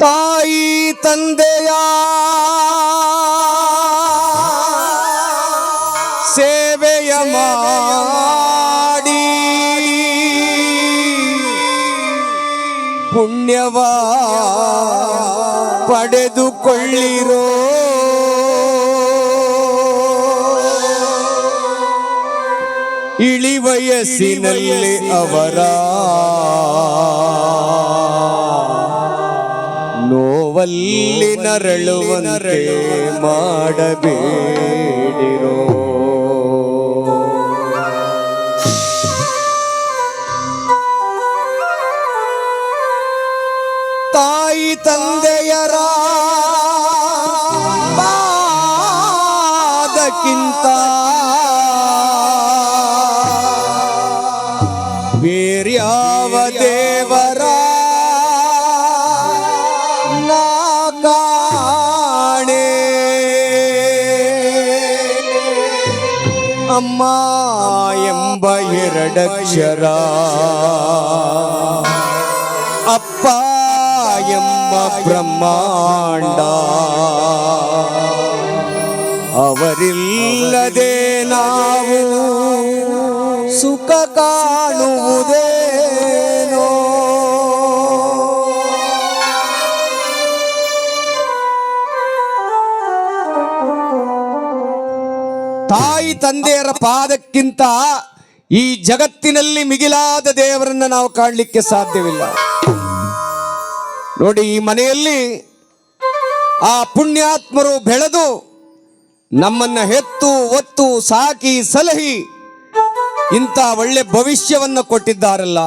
ತಾಯಿ ತಂದೆಯ ಸೇವೆಯ ಮಾಡಿ ಪುಣ್ಯವ ಪಡೆದುಕೊಳ್ಳಿರೋ. ಇಳಿವಯಸ್ಸಿನಲ್ಲಿ ಅವರ ನೋವಲ್ಲಿ ನರಳುವಂತೆ ಮಾಡಬೇಡಿರೋ. ತಾಯಿ ತಂದೆಯರ ಪಾದಕ್ಕಿಂತ ಅಮ್ಮ ಎಂಬ ಎರಡಕ್ಷರ ಅಪ್ಪ ಎಂಬ ಬ್ರಹ್ಮಾಂಡ ಅವರಿಲ್ಲದೆ ನಾವು ಸುಖ ಕಾಣುವುದೇನೋ ತಾಯಿ ತಂದೆಯರ ಪಾದಕ್ಕಿಂತ ಈ ಜಗತ್ತಿನಲ್ಲಿ ಮಿಗಿಲಾದ ದೇವರನ್ನ ನಾವು ಕಾಣಲಿಕ್ಕೆ ಸಾಧ್ಯವಿಲ್ಲ. ನೋಡಿ, ಈ ಮನೆಯಲ್ಲಿ ಆ ಪುಣ್ಯಾತ್ಮರು ಬೆಳೆದು ನಮ್ಮನ್ನ ಹೆತ್ತು, ಒತ್ತು, ಸಾಕಿ, ಸಲಹಿ ಇಂಥ ಒಳ್ಳೆ ಭವಿಷ್ಯವನ್ನು ಕೊಟ್ಟಿದ್ದಾರಲ್ಲ.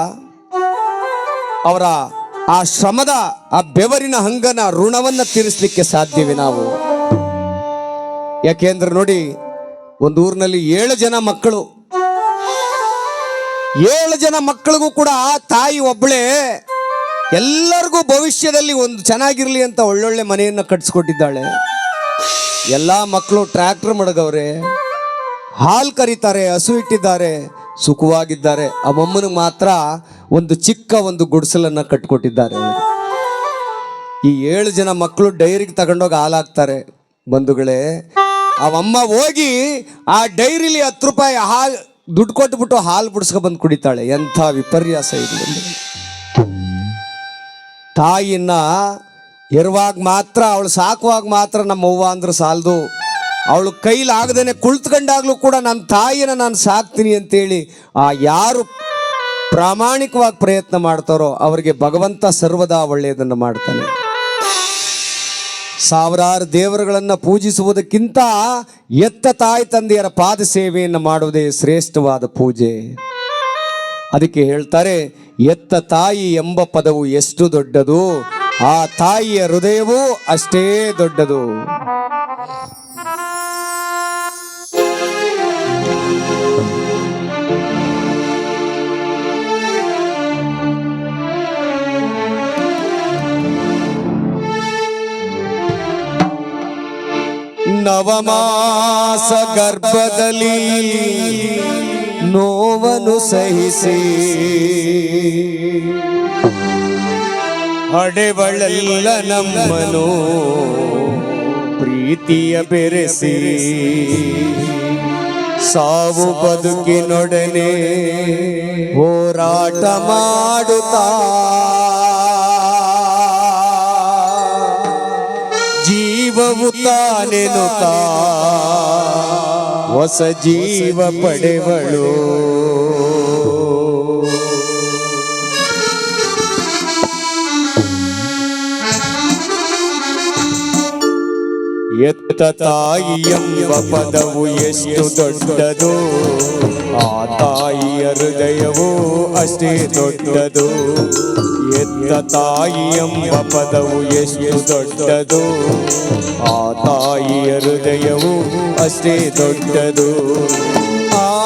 ಅವರ ಆ ಶ್ರಮದ, ಆ ಬೆವರಿನ ಹಂಗನ ಋಣವನ್ನ ತೀರಿಸಲಿಕ್ಕೆ ಸಾಧ್ಯವೇ ನಾವು. ಯಾಕೆಂದ್ರೆ ನೋಡಿ ಒಂದು ಊರಿನಲ್ಲಿ ಏಳು ಜನ ಮಕ್ಕಳು. ಏಳು ಜನ ಮಕ್ಕಳಿಗೂ ಕೂಡ ತಾಯಿ ಒಬ್ಬಳೇ ಎಲ್ಲರಿಗೂ ಭವಿಷ್ಯದಲ್ಲಿ ಒಂದು ಚೆನ್ನಾಗಿರ್ಲಿ ಅಂತ ಒಳ್ಳೊಳ್ಳೆ ಮನೆಯನ್ನು ಕಟ್ಸ್ಕೊಟ್ಟಿದ್ದಾಳೆ. ಎಲ್ಲ ಮಕ್ಕಳು ಟ್ರ್ಯಾಕ್ಟರ್ ಮಡಗವ್ರೆ, ಹಾಲು ಕರೀತಾರೆ, ಹಸು ಇಟ್ಟಿದ್ದಾರೆ, ಸುಖವಾಗಿದ್ದಾರೆ. ಆ ಮಾತ್ರ ಒಂದು ಚಿಕ್ಕ ಒಂದು ಗುಡಿಸಲನ್ನ ಕಟ್ಕೊಟ್ಟಿದ್ದಾರೆ. ಈ ಏಳು ಜನ ಮಕ್ಕಳು ಡೈರಿಗೆ ತಗೊಂಡೋಗಿ ಹಾಲಾಗ್ತಾರೆ ಬಂಧುಗಳೇ ಅವಮ್ಮ ಹೋಗಿ ಆ ಡೈರಿಲಿ ಹತ್ತು ರೂಪಾಯಿ ಹಾಲು ದುಡ್ಡು ಕೊಟ್ಬಿಟ್ಟು ಹಾಲು ಬಿಡಿಸ್ಕೊ ಬಂದು ಕುಡಿತಾಳೆ. ಎಂಥ ವಿಪರ್ಯಾಸ ಇದು. ತಾಯಿನ ಇರುವಾಗ ಮಾತ್ರ, ಅವಳು ಸಾಕುವಾಗ ಮಾತ್ರ ನಮ್ಮ ಅವ್ವ ಅಂದ್ರೆ ಸಾಲದು. ಅವಳು ಕೈಲಾಗದೇನೆ ಕುಳಿತುಕೊಂಡಾಗ್ಲೂ ಕೂಡ ನನ್ನ ತಾಯಿನ ನಾನು ಸಾಕ್ತೀನಿ ಅಂತೇಳಿ ಆ ಯಾರು ಪ್ರಾಮಾಣಿಕವಾಗಿ ಪ್ರಯತ್ನ ಮಾಡ್ತಾರೋ ಅವರಿಗೆ ಭಗವಂತ ಸರ್ವದಾ ಒಳ್ಳೆಯದನ್ನು ಮಾಡ್ತಾನೆ. ಸಾವಿರಾರು ದೇವರುಗಳನ್ನು ಪೂಜಿಸುವುದಕ್ಕಿಂತ ಎತ್ತ ತಾಯಿ ತಂದೆಯರ ಪಾದ ಸೇವೆಯನ್ನು ಮಾಡುವುದೇ ಶ್ರೇಷ್ಠವಾದ ಪೂಜೆ. ಅದಕ್ಕೆ ಹೇಳ್ತಾರೆ, ಎತ್ತ ತಾಯಿ ಎಂಬ ಪದವು ಎಷ್ಟು ದೊಡ್ಡದು? ಆ ತಾಯಿಯ ಹೃದಯವೂ ಅಷ್ಟೇ ದೊಡ್ಡದು. ನವಮಾಸ ಗರ್ಭದಲ್ಲಿ ನೋವನ್ನು ಸಹಿಸಿ. ಹಡೆವಳೆಲ್ಲ ನಮ್ಮನು ಪ್ರೀತಿಯ ಬೆರೆಸಿ. ಸಾವು ಬದುಕಿನೊಡನೆ ಹೋರಾಟ ಮಾಡುತ್ತಾ ಜೀವವು ತಾನೆನುತ್ತಾ ಹೊಸ ಜೀವ ಪಡೆವಳು. ಎತ್ತ ತಾಯಿ ಎಂಬ ಪದವು ಎಷ್ಟು ದೊಡ್ಡದು? ಆ ತಾಯಿಯ ಹೃದಯವು ಅಷ್ಟೇ ದೊಡ್ಡದು. ಎತ್ತ ತಾಯಿ ಎಂಬ ಪದವು ಎಷ್ಟು ದೊಡ್ಡದು? ಆ ತಾಯಿಯ ಹೃದಯವು ಅಷ್ಟೇ ದೊಡ್ಡದು. ಆ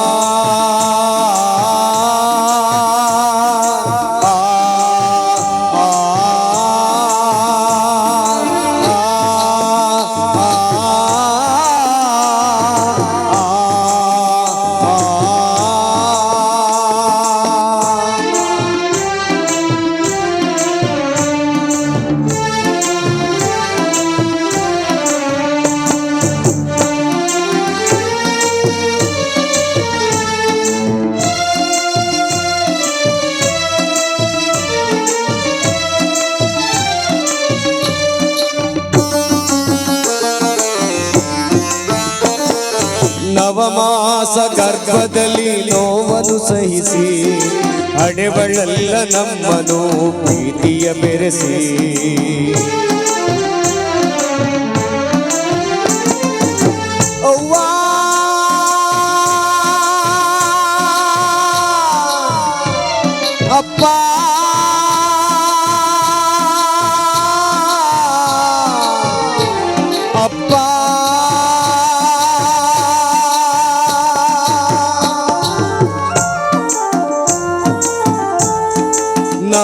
ನವಮಾಸ ಗರ್ಭದಲ್ಲಿ ನೋವನ್ನು ಸಹಿಸಿ ಅಡೆಬಳ್ಳಲ್ಲ ನಮ್ಮನು ಪ್ರೀತಿಯ ಬೆರೆಸಿ.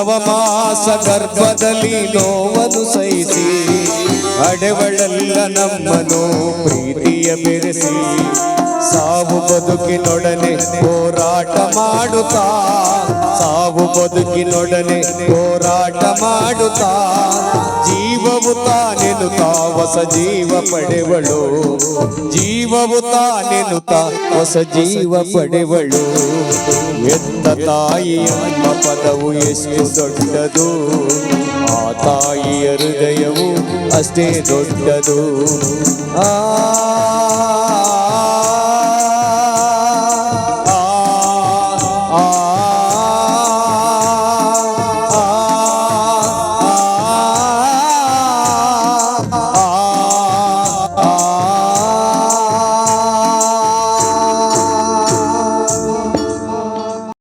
ನವಮಾಸ ಗರ್ಭದಲ್ಲಿ ನೋವನ್ನು ಸಹಿಸಿ ಅಡೆವಳಲ್ಲ ನಮ್ಮನು ಪ್ರೀತಿಯ ಬೆರೆಸಿ. ಸಾವು ಬದುಕಿನೊಡನೆ ಹೋರಾಟ ಮಾಡುತ್ತಾ? ಸಾವು ಬದುಕಿನೊಡನೆ ಹೋರಾಟ ಮಾಡುತ್ತಾ? ಜೀವವು ತಾನೆನುತ್ತಾ ಹೊಸ ಜೀವ ಪಡೆವಳು. ಜೀವವು ತಾನೆನುತ್ತಾ ಹೊಸ ಜೀವ ಪಡೆವಳು. ಎತ್ತ ತಾಯಿ ಎಂಬ ಪದವು ಎಷ್ಟು ದೊಡ್ಡದು? ಆ ತಾಯಿಯ ಹೃದಯವು ಅಷ್ಟೇ ದೊಡ್ಡದು. ಆ